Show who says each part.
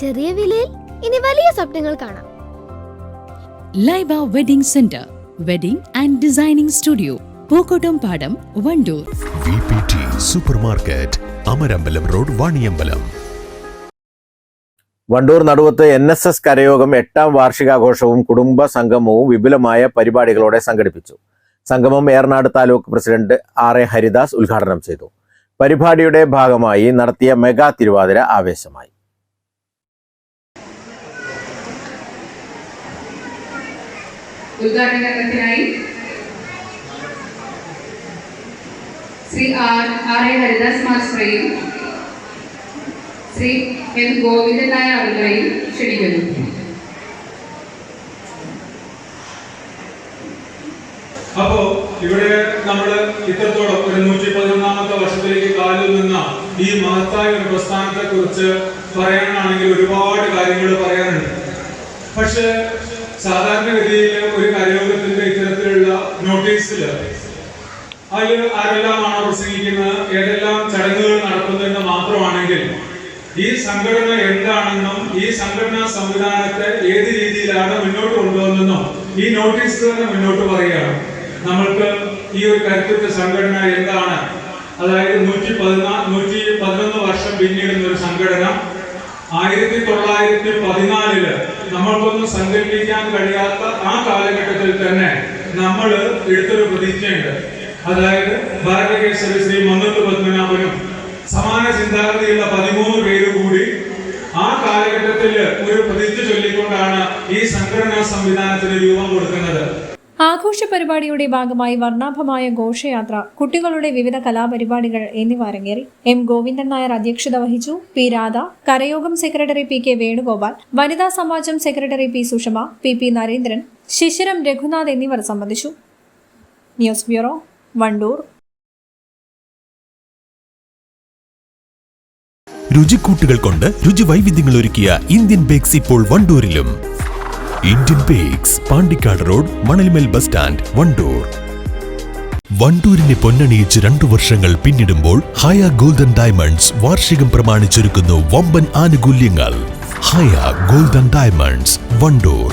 Speaker 1: ചെറിയ വിലയിൽ ഇനി വലിയ സ്വപ്നങ്ങൾ കാണാം.
Speaker 2: Laiba wedding center wedding and designing studio Pookkottampadam Wandoor.
Speaker 3: V P T super market Amarambalam road Vaniyambalam.
Speaker 4: Wandoor Naduvath N S S കരയോഗം എട്ടാം വാർഷികാഘോഷവും കുടുംബ സംഗമവും വിപുലമായ പരിപാടികളോടെ സംഘടിപ്പിച്ചു. സംഗമം Eranad taluk president R A Haridas ഉദ്ഘാടനം ചെയ്തു. പരിപാടിയുടെ ഭാഗമായി നടത്തിയ മെഗാ തിരുവാതിര ആവേശമായി.
Speaker 5: ഉദ്ഘാടനത്തിനായി Shri R R A Haridas മാസ്റ്ററെയും Shri N Govindan Nair ക്ഷണിക്കുന്നു.
Speaker 6: അപ്പോ ഇവിടെ നമ്മൾ ഇത്രത്തോളം ഒരു നൂറ്റി പതിനൊന്നാമത്തെ വർഷത്തിലേക്ക് കാലിൽ നിന്ന ഈ മഹത്തായ ഒരു പ്രസ്ഥാനത്തെ കുറിച്ച് പറയാനാണെങ്കിൽ ഒരുപാട് കാര്യങ്ങൾ പറയാനുണ്ട്. പക്ഷെ സാധാരണഗതിയിൽ ഒരു കരയോഗത്തിന്റെ ഇത്തരത്തിലുള്ള നോട്ടീസിൽ അതിൽ ആരെല്ലാമാണോ പ്രസംഗിക്കുന്നത് ഏതെല്ലാം ചടങ്ങുകൾ നടത്തുന്നതെന്ന് മാത്രമാണെങ്കിൽ ഈ സംഘടന എന്താണെന്നും ഈ സംഘടനാ സംവിധാനത്തെ ഏത് രീതിയിലാണ് മുന്നോട്ട് കൊണ്ടുപോകുന്നതെന്നും ഈ നോട്ടീസ് തന്നെ മുന്നോട്ട് പറയുകയാണ്. നമ്മൾക്ക് ഈ ഒരു കരുത്തുറ്റ സംഘടന എന്താണ്? അതായത് നൂറ്റി പതിനാല് നൂറ്റി പതിനൊന്ന് വർഷം പിന്നിടുന്ന ഒരു സംഘടന ആയിരത്തി തൊള്ളായിരത്തി പതിനാലിൽ നമ്മൾക്കൊന്നും സങ്കല്പിക്കാൻ കഴിയാത്ത ആ കാലഘട്ടത്തിൽ തന്നെ നമ്മൾ എടുത്തൊരു പ്രതിജ്ഞയുണ്ട്. അതായത് ഭാരതകേശ്വരി ശ്രീ മന്നത്ത് പത്മനാഭനും സമാന ചിന്താഗതിയുള്ള പതിമൂന്ന് പേര് കൂടി ആ കാലഘട്ടത്തിൽ ഒരു പ്രതിജ്ഞ ചൊല്ലിക്കൊണ്ടാണ് ഈ സംഘടനാ സംവിധാനത്തിന് രൂപം കൊടുക്കുന്നത്.
Speaker 7: പരിപാടിയുടെ ഭാഗമായി വർണാഭമായ ഘോഷയാത്ര കുട്ടികളുടെ വിവിധ കലാപരിപാടികൾ എന്നിവ അരങ്ങേറി. എം ഗോവിന്ദൻ നായർ അധ്യക്ഷത വഹിച്ചു. പി രാധ കരയോഗം സെക്രട്ടറി പി കെ വേണുഗോപാൽ വനിതാ സമാജം secretary P Sushama P P Narendran Shishiram Raghunath എന്നിവർ സംബന്ധിച്ചു. News bureau Wandoor.
Speaker 3: രുചിക്കൂട്ടുകൾ കൊണ്ട് രുചി വൈവിധ്യങ്ങൾ ഒരുക്കിയ ഇന്ത്യൻ ബേക്സ് ഇപ്പോൾ വണ്ടൂരിലും. Indian bakes Pandikkad road Manalmel bus stand Wandoor വണ്ടൂരിനെ പൊന്നണിയിച്ച് രണ്ടു വർഷങ്ങൾ പിന്നിടുമ്പോൾ ഹയ ഗോൾഡൻ ഡയമണ്ട്സ് വാർഷികം പ്രമാണിച്ചൊരുക്കുന്നു വമ്പൻ ആനുകൂല്യങ്ങൾ. ഹയ ഗോൾഡൻ ഡയമണ്ട്സ് വണ്ടൂർ